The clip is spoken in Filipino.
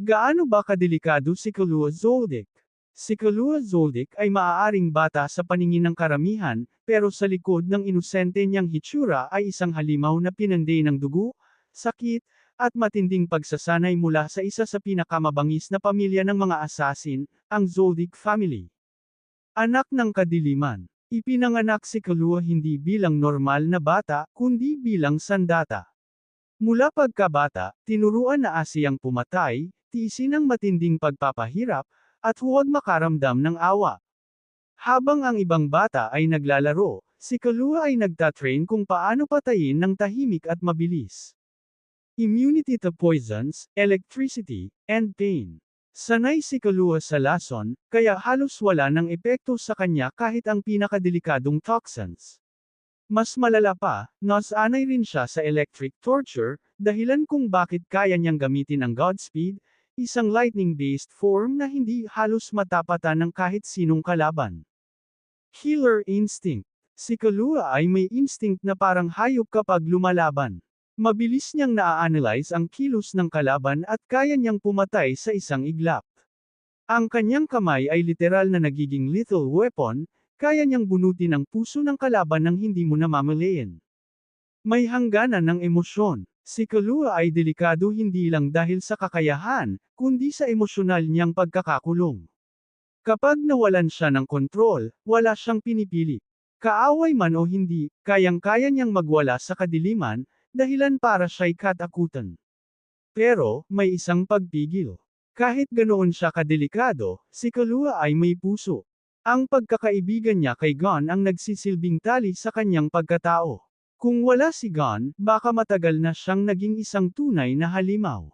Gaano ba kadelikado si Kalua Zoldyck? Si Kalua Zoldyck ay maaaring bata sa paningin ng karamihan, pero sa likod ng inosente niyang hitsura ay isang halimaw na pinanday ng dugo, sakit, at matinding pagsasanay mula sa isa sa pinakamabangis na pamilya ng mga asasin, ang Zoldyck family. Anak ng kadiliman. Ipinanganak si Kalua hindi bilang normal na bata, kundi bilang sandata. Mula pagkabata, tinuruan na Asiyang pumatay, tiisin ang matinding pagpapahirap, at huwag makaramdam ng awa. Habang ang ibang bata ay naglalaro, si Kalua ay nagtatrain kung paano patayin ng tahimik at mabilis. Immunity to poisons, electricity, and pain. Sanay si Kalua sa lason, kaya halos wala ng epekto sa kanya kahit ang pinakadelikadong toxins. Mas malala pa, nasanay rin siya sa electric torture, dahilan kung bakit kaya niyang gamitin ang Godspeed, isang lightning-based form na hindi halos matapatan ng kahit sinong kalaban. Killer Instinct Si Kalua ay may instinct na parang hayop kapag lumalaban. Mabilis niyang naa-analyze ang kilos ng kalaban at kaya niyang pumatay sa isang iglap. Ang kanyang kamay ay literal na nagiging lethal weapon, kaya niyang bunutin ang puso ng kalaban nang hindi mo namamalayan. May hangganan ng emosyon. Si Kalua ay delikado hindi lang dahil sa kakayahan, kundi sa emosyonal niyang pagkakakulong. Kapag nawalan siya ng kontrol, wala siyang pinipili. Kaaway man o hindi, kayang-kaya niyang magwala sa kadiliman, dahilan para siya'y katakutan. Pero, may isang pagpigil. Kahit ganoon siya kadelikado, si Kalua ay may puso. Ang pagkakaibigan niya kay Gon ang nagsisilbing tali sa kanyang pagkatao. Kung wala si Gon, baka matagal na siyang naging isang tunay na halimaw.